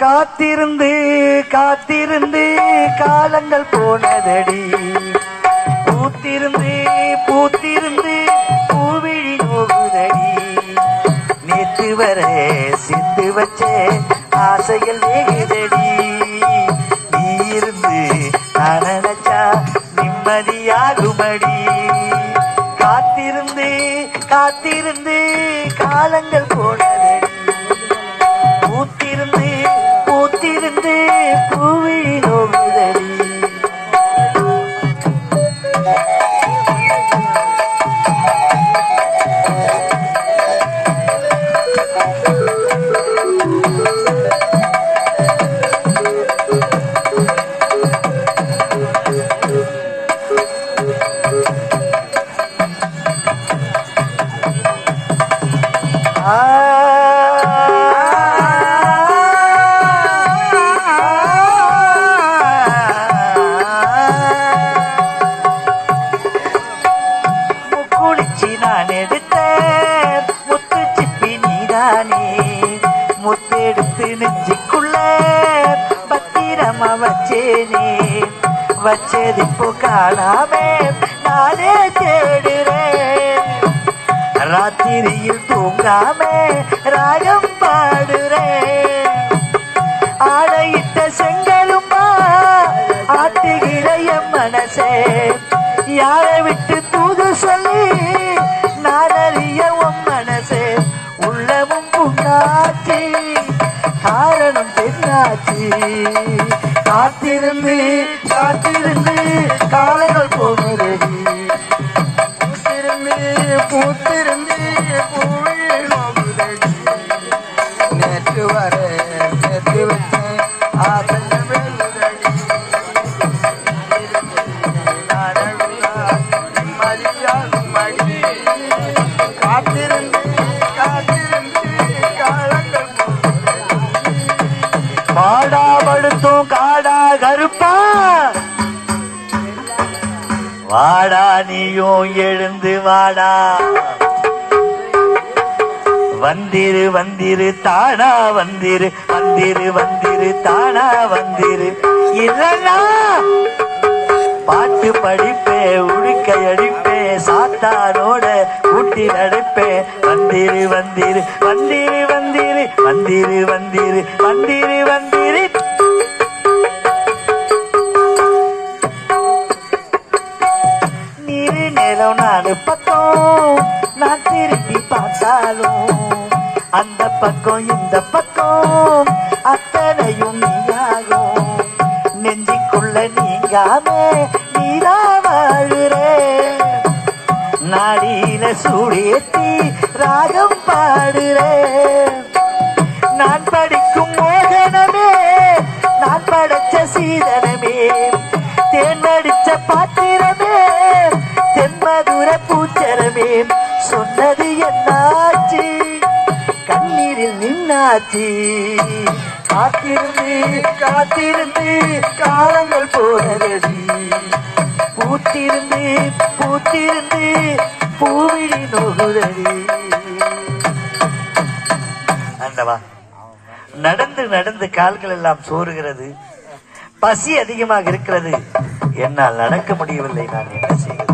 காத்திருந்து காத்திருந்து காலங்கள் போனதடி. பூத்திருந்து பூத்திருந்து பூவிழி நோகுதடி. நேற்று வர சிந்து வச்ச ஆசைகள் வேகுதடி. நீ இருந்து நான் நினைச்சா நிம்மதியாகுமடி. காத்திருந்து காத்திருந்து காலங்கள் போனதடி. பூத்திருந்து முத்தெடுத்து நெஞ்சுக்குள்ள பத்திரமா வச்சேனே வச்சது இப்போ காணாமே நானே தேடுறேன். ராத்திரியில் தூங்காமே ராகம் பாடுறேன். ஆடையிட்ட செங்கலுமா ஆட்டுகிற என் மனசே. யாரை விட்டு தூது சொல்லி காரணம் பெண்ணாச்சி. காத்திருந்து காத்திருந்து காலங்கள் போகிறது. பூத்திருந்து பூத்திருந்து பூவில் நேற்று வர வாடா நீயும் எழுந்து வாடா. வந்திரு வந்திரு தானா வந்திரு. வந்திரு வந்திரு தானா வந்திரு. இல்லனா பாட்டு படிப்பே உடுக்கை அடிப்பே சாத்தானோட கூட்டி நடப்பே. வந்திரு வந்திரு வந்திரு வந்திரு வந்திரு வந்திரு வந்திரு வந்திரு. நிலம் பக்கம் நான் திரும்பி பார்த்தாலும் அந்த பக்கம் இந்த பக்கம் அத்தனையும் நீயாகும். நெஞ்சிக்குள்ள நீங்காம நீரா வாழுறே. நாடியில சூடேத்தி ராகம் பாடுறே. நான் படிக்கும் மோகனமே நான் படைச்ச சீதனமே. கண்ணீரில் காத்திருந்து காத்திருந்து காலங்கள் போனதடி. பூத்திருந்து பூத்திருந்து பூவிழி நோகுதடி. ஆண்டவா நடந்து நடந்து கால்கள் எல்லாம் சோறுகிறது. பசி அதிகமாக இருக்கிறது. என்னால் நடக்க முடியவில்லை. நான் என்ன செய்வது?